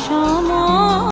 সময়